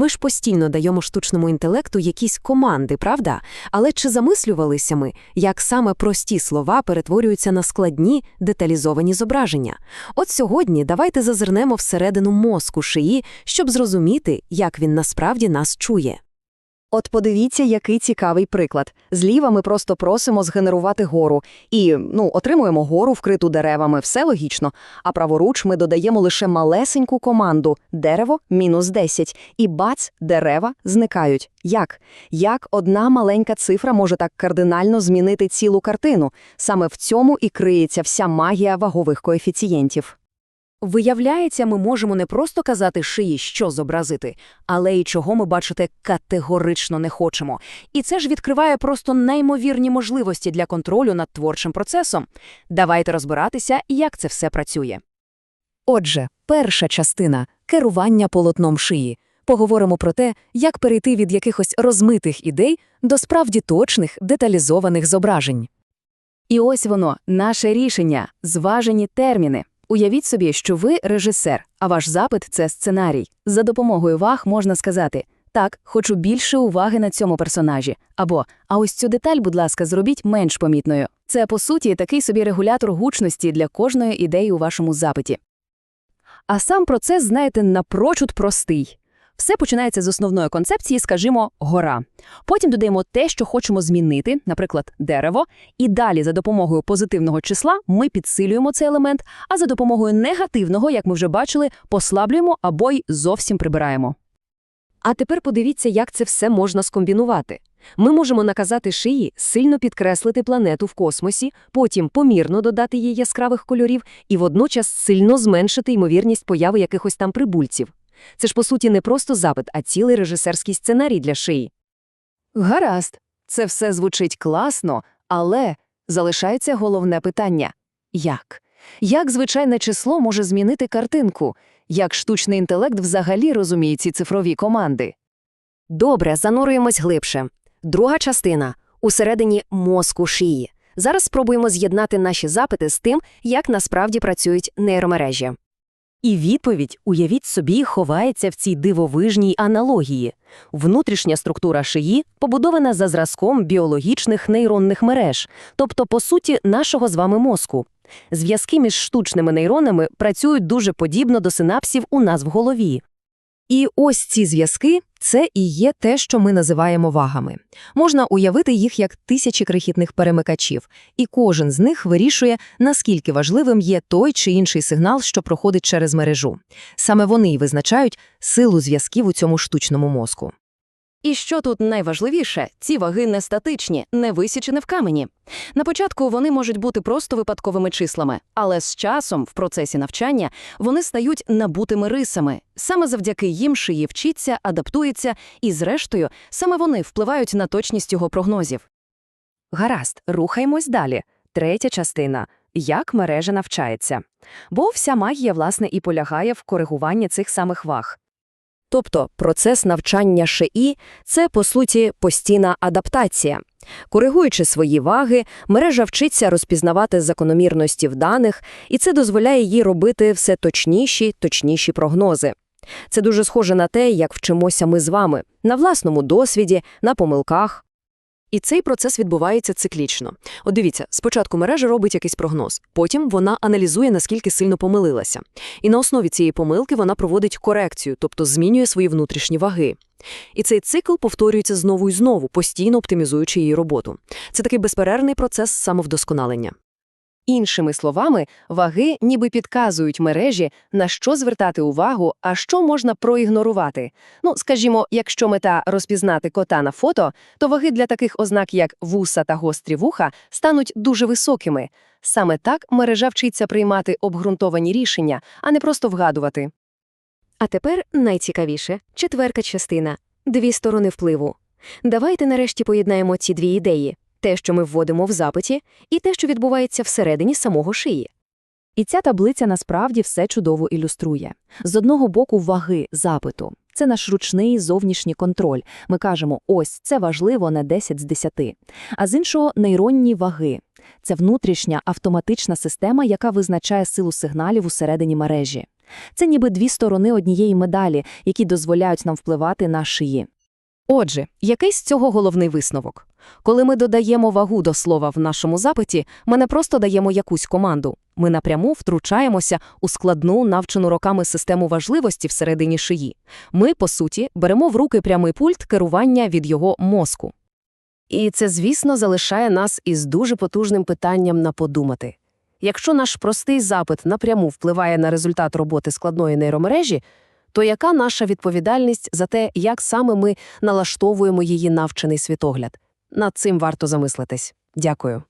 Ми ж постійно даємо штучному інтелекту якісь команди, правда? Але чи замислювалися ми, як саме прості слова перетворюються на складні, деталізовані зображення? От сьогодні давайте зазирнемо всередину мозку шиї, щоб зрозуміти, як він насправді нас чує. От подивіться, який цікавий приклад. Зліва ми просто просимо згенерувати гору. І, ну, отримуємо гору, вкриту деревами, все логічно. А праворуч ми додаємо лише малесеньку команду «дерево мінус 10». І бац, дерева зникають. Як? Як одна маленька цифра може так кардинально змінити цілу картину? Саме в цьому і криється вся магія вагових коефіцієнтів. Виявляється, ми можемо не просто казати шиї, що зобразити, але й чого ми бачити категорично не хочемо. І це ж відкриває просто неймовірні можливості для контролю над творчим процесом. Давайте розбиратися, як це все працює. Отже, перша частина керування полотном шиї. Поговоримо про те, як перейти від якихось розмитих ідей до справді точних, деталізованих зображень. І ось воно, наше рішення, зважені терміни. Уявіть собі, що ви режисер, а ваш запит це сценарій. За допомогою ваг можна сказати: так, хочу більше уваги на цьому персонажі. Або а ось цю деталь, будь ласка, зробіть менш помітною. Це, по суті, такий собі регулятор гучності для кожної ідеї у вашому запиті. А сам процес, знаєте, напрочуд простий. Все починається з основної концепції, скажімо, гора. Потім додаємо те, що хочемо змінити, наприклад, дерево, і далі за допомогою позитивного числа ми підсилюємо цей елемент, а за допомогою негативного, як ми вже бачили, послаблюємо або й зовсім прибираємо. А тепер подивіться, як це все можна скомбінувати. Ми можемо наказати шиї сильно підкреслити планету в космосі, потім помірно додати їй яскравих кольорів і водночас сильно зменшити ймовірність появи якихось там прибульців. Це ж, по суті, не просто запит, а цілий режисерський сценарій для шиї. Гаразд, це все звучить класно, але залишається головне питання як? Як звичайне число може змінити картинку? Як штучний інтелект взагалі розуміє ці цифрові команди? Добре, занурюємось глибше. Друга частина усередині мозку шиї. Зараз спробуємо з'єднати наші запити з тим, як насправді працюють нейромережі. І відповідь, уявіть собі, ховається в цій дивовижній аналогії. Внутрішня структура шиї побудована за зразком біологічних нейронних мереж, тобто, по суті, нашого з вами мозку. Зв'язки між штучними нейронами працюють дуже подібно до синапсів у нас в голові. І ось ці зв'язки це і є те, що ми називаємо вагами. Можна уявити їх як тисячі крихітних перемикачів, і кожен з них вирішує, наскільки важливим є той чи інший сигнал, що проходить через мережу. Саме вони й визначають силу зв'язків у цьому штучному мозку. І що тут найважливіше, ці ваги не статичні, не висічені в камені. На початку вони можуть бути просто випадковими числами, але з часом, в процесі навчання, вони стають набутими рисами. Саме завдяки їм шиї вчиться, адаптується, і, зрештою, саме вони впливають на точність його прогнозів. Гаразд, рухаємось далі. Третя частина як мережа навчається. Бо вся магія, власне, і полягає в коригуванні цих самих ваг. Тобто процес навчання ШИ – це, по суті, постійна адаптація. Коригуючи свої ваги, мережа вчиться розпізнавати закономірності в даних, і це дозволяє їй робити все точніші, точніші прогнози. Це дуже схоже на те, як вчимося ми з вами, на власному досвіді, на помилках. І цей процес відбувається циклічно. От дивіться, спочатку мережа робить якийсь прогноз, потім вона аналізує, наскільки сильно помилилася. І на основі цієї помилки вона проводить корекцію, тобто змінює свої внутрішні ваги. І цей цикл повторюється знову і знову, постійно оптимізуючи її роботу. Це такий безперервний процес самовдосконалення. Іншими словами, ваги ніби підказують мережі, на що звертати увагу, а що можна проігнорувати. Ну, скажімо, якщо мета розпізнати кота на фото, то ваги для таких ознак, як вуса та гострі вуха, стануть дуже високими. Саме так мережа вчиться приймати обґрунтовані рішення, а не просто вгадувати. А тепер найцікавіше четверта частина дві сторони впливу. Давайте нарешті поєднаємо ці дві ідеї те, що ми вводимо в запиті, і те, що відбувається всередині самого шиї. І ця таблиця насправді все чудово ілюструє. З одного боку, ваги запиту. Це наш ручний зовнішній контроль. Ми кажемо, ось це важливо на 10 з 10. А з іншого нейронні ваги. Це внутрішня автоматична система, яка визначає силу сигналів усередині мережі. Це ніби дві сторони однієї медалі, які дозволяють нам впливати на шиї. Отже, який з цього головний висновок? Коли ми додаємо вагу до слова в нашому запиті, ми не просто даємо якусь команду. Ми напряму втручаємося у складну, навчену роками систему важливості всередині шиї. Ми, по суті, беремо в руки прямий пульт керування від його мозку. І це, звісно, залишає нас із дуже потужним питанням на подумати. Якщо наш простий запит напряму впливає на результат роботи складної нейромережі, то яка наша відповідальність за те, як саме ми налаштовуємо її навчений світогляд? Над цим варто замислитись. Дякую.